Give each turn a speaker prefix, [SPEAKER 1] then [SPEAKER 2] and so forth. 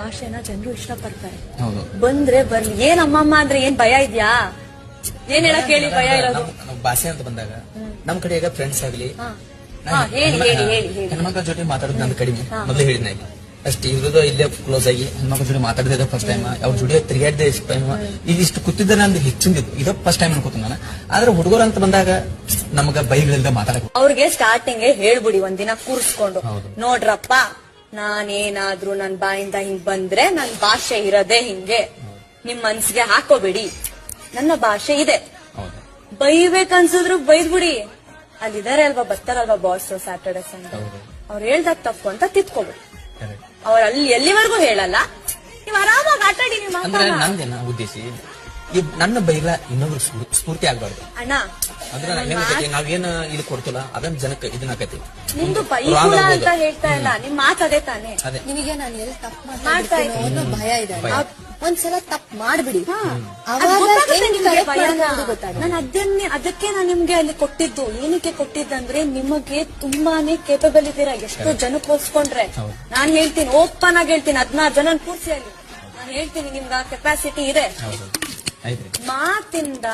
[SPEAKER 1] ಭಾಷೆನ ಜನರು ಇಷ್ಟಪಡ್ತಾರೆ. ಬಂದ್ರೆ ಬರ್ಲಿ. ಏನ್ ಅಮ್ಮಮ್ಮ ಅಂದ್ರೆ ಏನ್ ಭಯ ಇದ್ಯಾ? ಏನ್ ಹೇಳಕ್ ಹೇಳಿ ಭಯ ಇರೋದು?
[SPEAKER 2] ಭಾಷೆ ಅಂತ ಬಂದಾಗ ನಮ್ ಕಡೆ ಈಗ ಫ್ರೆಂಡ್ಸ್ ಆಗ್ಲಿ. ಹೆಣ್ಮಕ್ಳ ಜೊತೆ ಮಾತಾಡೋದು ನನ್ನ ಕಡಿಮೆ. ಮೊದಲು ಹೇಳಿದ್ನ ಇಲ್ಲಿ ಅಷ್ಟೇ ಇರೋದು ಇಲ್ಲೇ ಕ್ಲೋಸ್ ಆಗಿ ಹೆಣ್ಮಕ್ಳ ಜೊತೆ ಮಾತಾಡಿದ ಫಸ್ಟ್ ಟೈಮ್ ಅವ್ರ ಜೊತೆ ತಿರುಗಾಡಿದೆ ಇಷ್ಟು ಟೈಮ್ ಈಗ ಇಷ್ಟು ಕೂತಿದ್ದ ನಂದು ಹೆಚ್ಚಿಂದಿದ್ದು ಇದು ಫಸ್ಟ್ ಟೈಮ್ ಅನ್ಕೋತೀನಿ ನಾನು. ಆದ್ರೆ ಹುಡುಗರು ಅಂತ ಬಂದಾಗ ನಮಗ ಬೈಗಳಿಂದ ಮಾತಾಡಕ್
[SPEAKER 1] ಅವ್ರಿಗೆ ಸ್ಟಾರ್ಟಿಂಗ್ ಹೇಳ್ಬಿಡಿ ಒಂದಿನ ಕೂರಿಸ್ಕೊಂಡು. ನೋಡ್ರಪ್ಪ ನಾನೇನಾದ್ರೂ ನನ್ ಬಾಯಿಂದ ಹಿಂಗ್ ಬಂದ್ರೆ ನನ್ ಭಾಷೆ ಇರೋದೇ ಹಿಂಗೆ. ನಿಮ್ ಮನ್ಸಿಗೆ ಹಾಕೋಬೇಡಿ. ನನ್ನ ಭಾಷೆ ಇದೆ. ಬೈಬೇಕನ್ಸಿದ್ರು ಬೈದ್ಬಿಡಿ. ಅಲ್ಲಿದಾರೆ ಅಲ್ವಾ ಬರ್ತಾರಲ್ವಾ ಬಾಸ್ ಸ್ಯಾಟರ್ಡೆ ಸಂಡೇ ಅವ್ರು ಹೇಳ್ದಾಗ ತಪ್ಪು ಅಂತ ತಿತ್ಕೋಬೇಡಿ. ಅವ್ರ ಅಲ್ಲಿ ಎಲ್ಲಿವರೆಗೂ ಹೇಳಲ್ಲ. ನೀವ್ ಆರಾಮಾಗಿ ಆಟಾಡಿ ನಿಮ್ಮ
[SPEAKER 2] ಅಂದ್ರೆ
[SPEAKER 1] ಮಾತನ್ನ.
[SPEAKER 2] ನಂದೇನ ಉದ್ದೇಶ? ನನ್ನ ಬೈಲ ಇನ್ನೊಬ್ರು ಸ್ಫೂ- ಸ್ಫೂರ್ತಿ ಆಗ್ಬಾರ್ದು.
[SPEAKER 1] ಅಣ್ಣ
[SPEAKER 2] ಅಂದ್ರೆ ನಾವೇನ್ ಇದು ಕೊಡ್ತಿಲ್ಲ ಅದನ್ನ ಜನಕ್ಕೆ ಇದನ್ನ ಆಕತಿ
[SPEAKER 1] ನಿಮ್ದು ಬೈಕುಲ ಅಂತ ಹೇಳ್ತಾ ಇಲ್ಲ ನಿಮ್ ಮಾತ್ ಅದೇ ತಾನೆ.
[SPEAKER 3] ನಿಮಗೆ ನಾನು ಎಲ್ಲಿ ತಪ್ಪು
[SPEAKER 1] ಮಾಡ್ತಾ
[SPEAKER 3] ಇದ್ದೀನಿ ಅನ್ನೋ ಭಯ ಇದೆ. ಒಂದ್ಸಲ ತಪ್ಪು ಮಾಡ್ಬಿಡಿ.
[SPEAKER 1] ನಾನು ಅದನ್ನೇ ಅದಕ್ಕೆ ನಾನು ನಿಮ್ಗೆ ಅಲ್ಲಿ ಕೊಟ್ಟಿದ್ದು. ಏನಕ್ಕೆ ಕೊಟ್ಟಿದ್ದಂದ್ರೆ ನಿಮಗೆ ತುಂಬಾನೇ ಕೇಪಬಲ್ ಇದ್ದೀರಾ. ಎಷ್ಟೋ ಜನಕ್ಕೆ ಹೋಲ್ಸ್ಕೊಂಡ್ರೆ. ನಾನ್ ಹೇಳ್ತೀನಿ ಓಪನ್ ಆಗಿ ಹೇಳ್ತೀನಿ. ಹದಿನಾರು ಜನ ಕೂರ್ಸಿ ಅಲ್ಲಿ. ನಾನು ಹೇಳ್ತೀನಿ ನಿಮ್ಗೆ ಆ ಕೆಪಾಸಿಟಿ ಇದೆ. ಮಾತಿಂದ